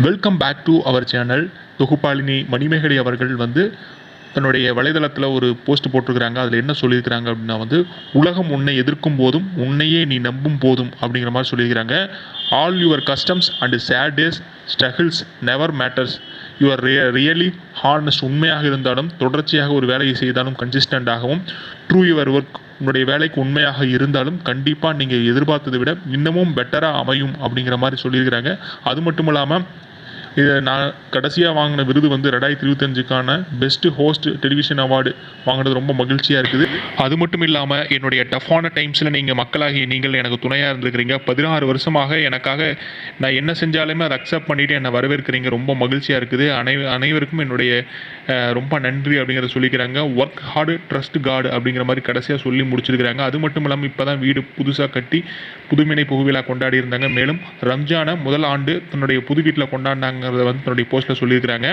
Welcome back to our channel தொகுப்பாளினி Manimekalai அவர்கள் வந்து தன்னுடைய வலைதளத்தில் ஒரு போஸ்ட் போட்டிருக்கிறாங்க. அதில் என்ன சொல்லியிருக்கிறாங்க அப்படின்னா வந்து உலகம் உன்னை எதிர்க்கும் போதும் உன்னையே நீ நம்பும் போதும் அப்படிங்கிற மாதிரி சொல்லியிருக்கிறாங்க. All your customs and shades struggles never matters your ரிய really honest உண்மையாக இருந்தாலும் தொடர்ச்சியாக ஒரு வேலையை செய்தாலும் கன்சிஸ்டண்டாகவும் ட்ரூ யுவர் ஒர்க் உன்னுடைய வேலைக்கு உண்மையாக இருந்தாலும் கண்டிப்பாக நீங்கள் எதிர்பார்த்ததை விட இன்னமும் பெட்டராக அமையும் அப்படிங்கிற மாதிரி சொல்லியிருக்கிறாங்க. அது மட்டும் இல்லாமல் இதை நான் கடைசியாக வாங்கின விருது வந்து ரெண்டாயிரத்தி இருபத்தஞ்சுக்கான பெஸ்ட் ஹோஸ்ட் டெலிவிஷன் அவார்டு வாங்கினது ரொம்ப மகிழ்ச்சியாக இருக்குது. அது மட்டும் இல்லாமல் என்னுடைய டஃப்பான டைம்ஸில் நீங்கள் மக்களாகிய நீங்கள் எனக்கு துணையாக இருந்திருக்கிறீங்க. பதினாறு வருஷமாக எனக்காக நான் என்ன செஞ்சாலுமே அதை அக்செப்ட் பண்ணிவிட்டு என்னை வரவேற்கிறீங்க. ரொம்ப மகிழ்ச்சியாக இருக்குது. அனை அனைவருக்கும் என்னுடைய ரொம்ப நன்றி அப்படிங்கிறத சொல்லிக்கிறாங்க. ஒர்க் ஹார்டு ட்ரஸ்ட் காடு அப்படிங்கிற மாதிரி கடைசியாக சொல்லி முடிச்சிருக்கிறாங்க. அது மட்டும் இல்லாமல் இப்போ தான் வீடு புதுசாக கட்டி புதுமினை புகுவிழா கொண்டாடி இருந்தாங்க. மேலும் ரம்ஜானை முதல் ஆண்டு தன்னுடைய புது வீட்டில் கொண்டாடினாங்க. கொண்டாடினாங்கிறத வந்து தன்னுடைய போஸ்ட்டில் சொல்லியிருக்கிறாங்க.